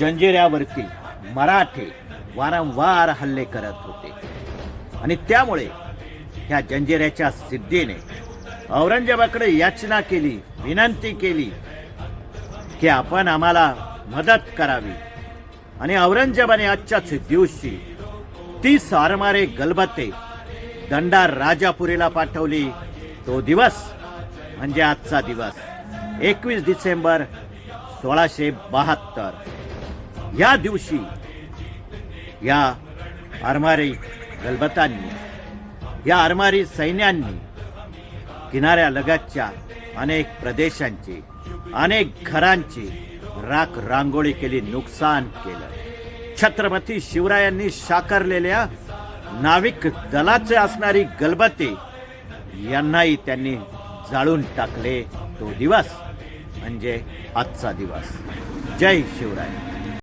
जंजिऱ्यावरती मराठे वारंवार हल्ले करत होते. आणि त्यामुळे ह्या जंजिऱ्याच्या सिद्धीने औरंगजेबाकडे याचना केली विनंती केली की आपण आम्हाला मदत करावी. आणि औरंगजेबाने आजच्याच दिवशी तीस आरमारे गलबते दंडार राजापुरीला पाठवली. तो दिवस म्हणजे आजचा दिवस एकवीस डिसेंबर सोळाशे बहात्तर. या दिवशी या आरमारी गलबतांनी या आरमारी सैन्यांनी किनाऱ्यालगतच्या अनेक प्रदेशांची अनेक घरांची राख रांगोळी केली नुकसान केलं. छत्रपती शिवरायांनी साकारलेल्या नाविक दलाचे असणारी गलबते यांनाही त्यांनी जाळून टाकले तो दिवस. म्हणजे आजचा दिवस. जय शिवराय.